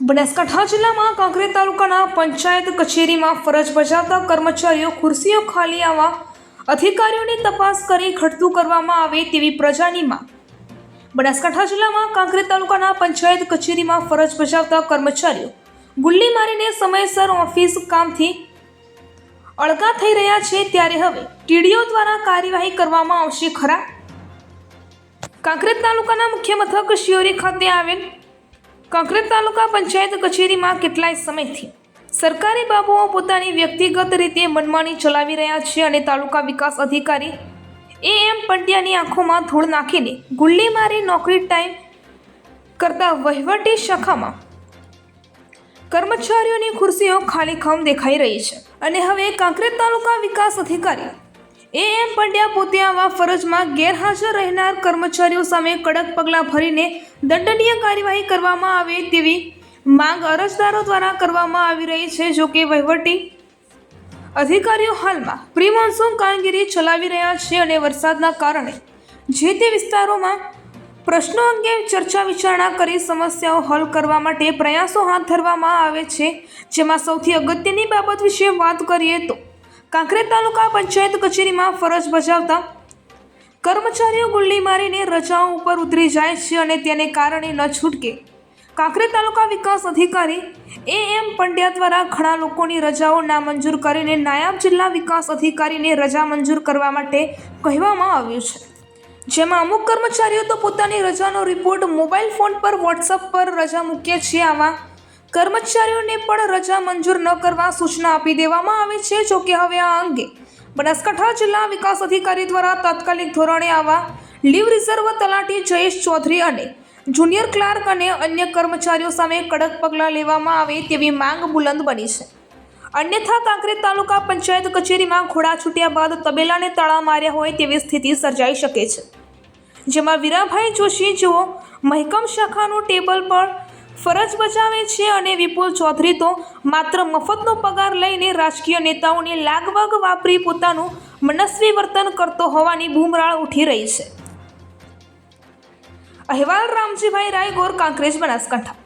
બનાસકાંઠા જિલ્લામાં કાંકરેજ તાલુકાના પંચાયત કચેરીમાં ફરજ બજાવતા કર્મચારીઓ ખુરશીઓ ખાલી આવવા અધિકારીઓની તપાસ કરી ઘટતું કરવામાં આવે તેવી પ્રજાની માંગ બનાસકાંઠા જિલ્લામાં કાંકરેજ તાલુકાના પંચાયત કચેરીમાં ફરજ બજાવતા કર્મચારીઓ ગુલ્લી મારીને સમયસર ઓફિસ કામથી અળગા થઈ રહ્યા છે ત્યારે હવે ટીડીઓ દ્વારા કાર્યવાહી કરવામાં આવશે ખરા. કાંકરેજ તાલુકાના મુખ્ય મથક શિયોરી ખાતે આવેલ કાંકરેજ તાલુકા પંચાયત કચેરીમાં કેટલાય સમયથી સરકારી બાબુઓ પોતાની વ્યક્તિગત રીતે મનમાની ચલાવી રહ્યા છે અને તાલુકા વિકાસ અધિકારી એ એમ પંડ્યાની આંખોમાં ધૂળ નાખીને ગુલ્લી મારી નોકરી ટાઈમ કરતા વહીવટી શાખામાં કર્મચારીઓની ખુરશીઓ ખાલીખમ દેખાઈ રહી છે. અને હવે કાંકરેજ તાલુકા વિકાસ અધિકારી એ એમ પંડ્યા પોતે આવા ફરજમાં ગેરહાજર રહેનાર કર્મચારીઓ સામે કડક પગલાં ભરીને દંડનીય કાર્યવાહી કરવામાં આવે તેવી માંગ અરજદારો દ્વારા કરવામાં આવી રહી છે જોકે વહીવટી અધિકારીઓ હાલમાં પ્રી મોન્સૂન કામગીરી ચલાવી રહ્યા છે અને વરસાદના કારણે જે તે વિસ્તારોમાં પ્રશ્નો અંગે ચર્ચા વિચારણા કરી સમસ્યાઓ હલ કરવા માટે પ્રયાસો હાથ ધરવામાં આવે છે. જેમાં સૌથી અગત્યની બાબત વિશે વાત કરીએ તો કાંકરેજ તાલુકા પંચાયત કચેરીમાં ફરજ બજાવતા કર્મચારીઓ ગુલ્લી મારીને રજાઓ ઉપર ઉતરી જાય છે અને તેને કારણે ન છૂટકે. કાંકરેજ તાલુકા વિકાસ અધિકારી એ એમ પંડ્યા દ્વારા ઘણા લોકોની રજાઓ નામંજૂર કરીને નાયબ જિલ્લા વિકાસ અધિકારીને રજા મંજૂર કરવા માટે કહેવામાં આવ્યું છે. જેમાં અમુક કર્મચારીઓ તો પોતાની રજાનો રિપોર્ટ મોબાઈલ ફોન પર વોટ્સઅપ પર રજા મૂકે છે આવા કર્મચારીઓને પણ રજા મંજૂર ન કરવા સૂચના આપી દેવામાં આવી છે. જોકે હવે આ અંગે બનાસકાંઠા જિલ્લા વિકાસ અધિકારી દ્વારા તાત્કાલિક ધોરણે આવા લીવ રિઝર્વ તલાટી જયેશ ચૌધરી અને જુનિયર ક્લાર્ક અને અન્ય કર્મચારીઓ સામે કડક પગલાં લેવામાં આવે તેવી માંગ બુલંદ બની છે. અન્યથા કાંકરેજ તાલુકા પંચાયત કચેરીમાં ઘોડા છૂટ્યા બાદ તબેલાને તાળા માર્યા હોય તેવી સ્થિતિ સર્જાઈ શકે છે. જેમાં વીરાભાઈ જોશી જેઓ મહેકમ શાખાનું ટેબલ પર ફરજ બજાવે છે અને વિપુલ ચૌધરી તો માત્ર મફતનો પગાર લઈને રાજકીય નેતાઓની લાગવગ વાપરી પોતાનું મનસ્વી વર્તન કરતો હોવાની બૂમરાળ ઉઠી રહી છે. અહેવાલ રામજીભાઈ રાયગોર, કાંકરેજ બનાસકાંઠા.